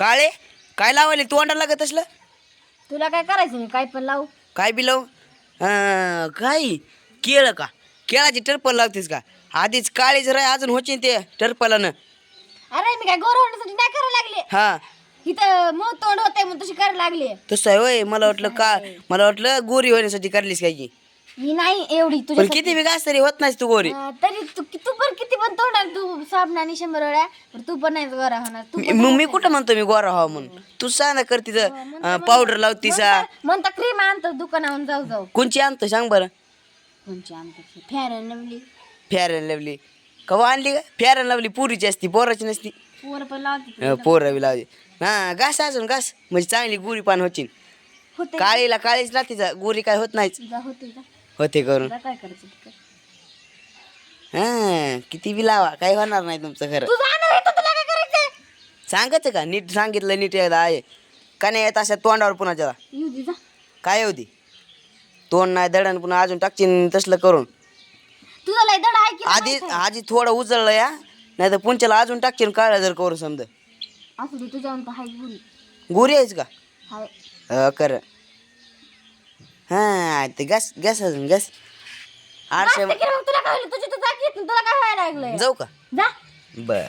काळे? काय लावायले? तोंडाला लागत असलं? तुला काय करायचं मी काय पण लावू. काय बिलव काय? केळ का? केळाची टर्पल लावतेस का? आधीच काळीच राय अजून होची ते टर्पलानं. अरे मी काय गोर होण्यासाठी नाही करायला लागले. हा. इथं मग तोंड होते म्हणून तशी करायला लागले. तसं आहे होय. मला वाटलं का मला वाटलं गोरी होण्यासाठी करलीस काय की? मी नाही एवढी तुझ्या पण किती बी घास तरी होत नाहीस तू गोरी. अं, तरी तू तू पण तोंडाल तू शंभर वेळा पण तू पण नाही गोरा होणार. तू मी- मग मी कुठं म्हणतो मी गोरा व्हावं म्हणून? तू सांग ना करती पावडर लावतीस हा. म्हणता क्रीम आणतो दुकानाहून जाऊ जाऊ. कोणची आणतो सांग बरं. कोणची आणतो? फॅर नवली फेअर अँड लवली कवा आणली का फेअर अँड लवली पुरीची असती पोराची नसती. पोर पण लावते अं, पोरं बी लावली हा घास अजून घास. म्हणजे चांगली गुरी पान होते. काळीला काळीच ना तिचा गोरी काय होत नाहीच. होते होते करून. काय करायचं. हा किती बी लावा काही होणार नाही तुमचं खरं. सांगायचं का? नीट सांगितलं नीट एकदा आहे. का नाही येत अशा तोंडावर पुन्हा जरा? येऊ दे जा. काय होती तोंड नाही दडण पुन्हा अजून टाकशील तसलं करून. आधी आधी थोडं उचललं या नाही तर पुंच्याला अजून टाकशील काळा जर करून समजा. गुरी आहेस का? कर हा ते गॅस गॅस अजून गॅस मग तुला काय होईल? तुझी तू जा की तुला काय व्हायला लागलंय? जाऊ का? जा. बर.